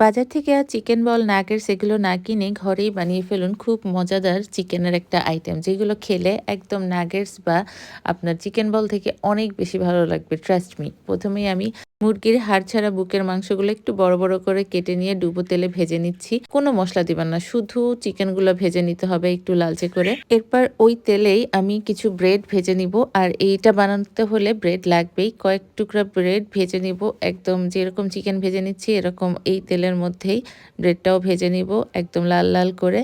বাজার থেকে আর চিকেন বল নাগের সেগুলো না কিনে ঘরেই বানিয়ে ফেলুন। খুব মজাদার চিকেনের একটা আইটেম যেগুলো খেলে একদম নাগেটস বা আপনার চিকেন বল থেকে অনেক বেশি ভালো লাগবে ট্রাস্ট মি প্রথমেই আমি মুরগির হাড় ছাড়া বুকের মাংসগুলো একটু বড় বড় করে কেটে নিয়ে ডুবো তেলে ভেজে নিচ্ছি। কোনো মশলা দিবেন না, শুধু চিকেনগুলো ভেজে নিতে হবে একটু লালচে করে। এরপর ওই তেলেই আমি কিছু ব্রেড ভেজে নিব, আর এইটা বানাতে হলে ব্রেড লাগবেই। কয়েক টুকরা ব্রেড ভেজে নিব, একদম যেরকম চিকেন ভেজে নিচ্ছি, এরকম এই তেলের মধ্যেই ব্রেডটাও ভেজে নিব, একদম লাল লাল করে।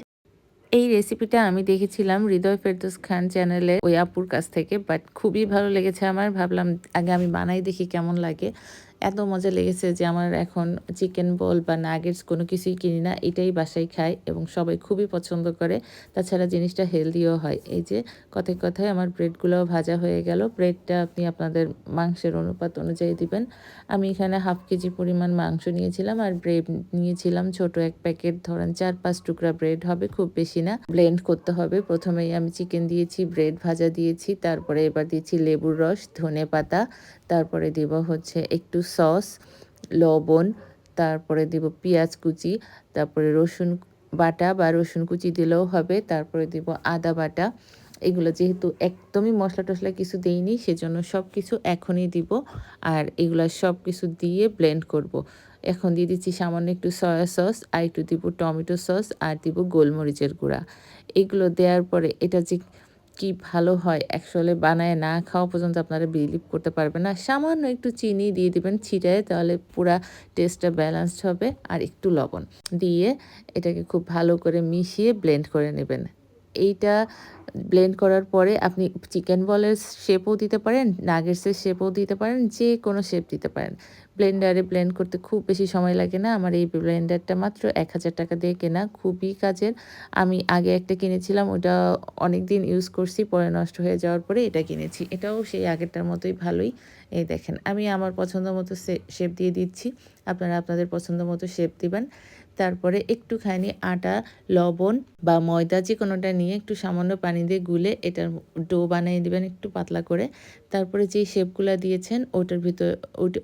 এই রেসিপিটা আমি দেখেছিলাম হৃদয় ফেরদোস খান চ্যানেলে ওই আপুর কাছ থেকে, বাট খুবই ভালো লেগেছে আমার। ভাবলাম আগে আমি বানাই দেখি কেমন লাগে। এত মজা লেগেছে যে আমার এখন চিকেন বল বা নাগেটস কোনো কিছুই কিনি না, এটাই বাসায় খাই এবং সবাই খুবই পছন্দ করে। তাছাড়া জিনিসটা হেলদিও হয়। এই যে কথায় কথায় আমার ব্রেডগুলোও ভাজা হয়ে গেল। ব্রেডটা আপনি আপনাদের মাংসের অনুপাত অনুযায়ী দিবেন। আমি এখানে হাফ কেজি পরিমাণ মাংস নিয়েছিলাম আর ব্রেড নিয়েছিলাম ছোট এক প্যাকেট। ধরেন চার পাঁচ টুকরা ব্রেড হবে, খুব বেশি না। ব্লেন্ড করতে হবে। প্রথমেই আমি চিকেন দিয়েছি ব্রেড ভাজা দিয়েছি, তারপরে এবার দিয়েছি লেবুর রস, ধনে পাতা, তারপরে দিব হচ্ছে একটু সস, লবণ, তারপরে দিব পেঁয়াজ কুচি, তারপরে রসুন বাটা বা রসুন কুচি দিলেও হবে, তারপরে দিব আদা বাটা এগুলো যেহেতু একদমই মশলা টশলা কিছু দেইনি, সেজন্য সব কিছু এখনই দিব আর এগুলো সব কিছু দিয়ে ব্লেন্ড করব। এখন দিয়ে দিচ্ছি সামান্য একটু সয়া সস আর একটু দিব টমেটো সস আর দিব গোলমরিচের গুঁড়া এগুলো দেওয়ার পরে এটা যে কি ভালো হয়? অ্যাকচুয়ালি বানায় না খাওয়া পর্যন্ত আপনারা বিলিভ করতে পারবেন না। সামান্য একটু চিনি দিয়ে দিবেন ছিটায়, তাহলে পুরা টেস্টটা ব্যালেন্সড হবে আর একটু লবণ দিয়ে এটাকে খুব ভালো করে মিশিয়ে ব্লেন্ড করে নেবেন। এইটা ব্লেন্ড করার পরে আপনি চিকেন বলের শেপও দিতে পারেন নাগেটসের শেপও দিতে পারেন যে কোনো শেপ দিতে পারেন। ব্লেন্ডারে ব্লেন্ড করতে খুব বেশি সময় লাগে না। আমার এই ব্লেন্ডারটা মাত্র এক হাজার টাকা দিয়ে কেনা, খুবই কাজের। আমি আগে একটা কিনেছিলাম, ওটা অনেক দিন ইউজ করছি, পরে নষ্ট হয়ে যাওয়ার পরে এটা কিনেছি। এটাও সেই আগেরটার মতোই ভালোই। এই দেখেন, আমি আমার পছন্দ মতো শেপ দিয়ে দিচ্ছি। আপনারা আপনাদের পছন্দ মতো শেপ দিবেন। তারপরে একটুখানি আটা, লবণ বা ময়দা যে কোনোটা নিয়ে একটু সামান্য পানি দিয়ে গুলে এটার ডো বানিয়ে দেবেন একটু পাতলা করে। তারপরে যেই শেপগুলো দিয়েছেন ওটার ভিতর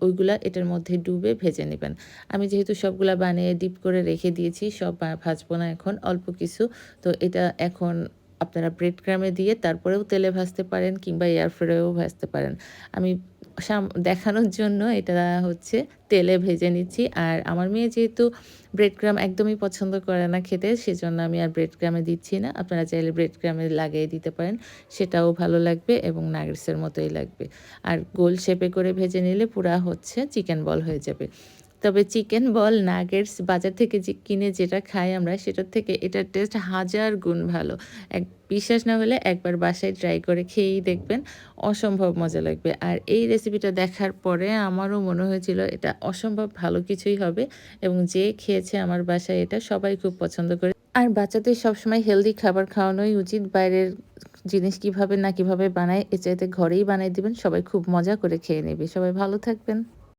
ওইগুলা এটার মধ্যে ডুবে ভেজে নেবেন। আমি যেহেতু সবগুলা বানিয়ে ডিপ করে রেখে দিয়েছি, সব ভাজবো না এখন, অল্প কিছু। তো এটা এখন আপনারা ব্রেড ক্রামে দিয়ে তারপরেও তেলে ভাজতে পারেন কিংবা এয়ার ফ্রাইও ভাজতে পারেন। আমি দেখানোর জন্য এটা হচ্ছে তেলে ভেজে নিচ্ছি। আর আমার মেয়ে যেহেতু ব্রেড ক্রাম একদমই পছন্দ করে না খেতে, সেজন্য আমি আর ব্রেড ক্রামে দিচ্ছি না। আপনারা চাইলে ব্রেড ক্রামে লাগিয়ে দিতে পারেন। সেটাও ভালো লাগবে এবং নাগরিসের মতোই লাগবে। আর গোল শেপে করে ভেজে নিলে পুরা হচ্ছে চিকেন বল হয়ে যাবে। তবে চিকেন বল, নাগেটস বাজার থেকে যে কিনে যেটা খাই আমরা, সেটার থেকে এটার টেস্ট হাজার গুণ ভালো। এক বিশ্বাস না হলে একবার বাসায় ট্রাই করে খেয়েই দেখবেন, অসম্ভব মজা লাগবে। আর এই রেসিপিটা দেখার পরে আমারও মনে হয়েছিল, এটা অসম্ভব ভালো কিছুই হবে এবং যে খেয়েছে আমার বাসায় এটা সবাই খুব পছন্দ করে। আর বাচ্চাদের সবসময় হেলদি খাবার খাওয়ানোই উচিত, বাইরের জিনিস কীভাবে না কীভাবে বানায় এ চাইতে ঘরেই বানিয়ে দিবেন, সবাই খুব মজা করে খেয়ে নেবে। সবাই ভালো থাকবেন।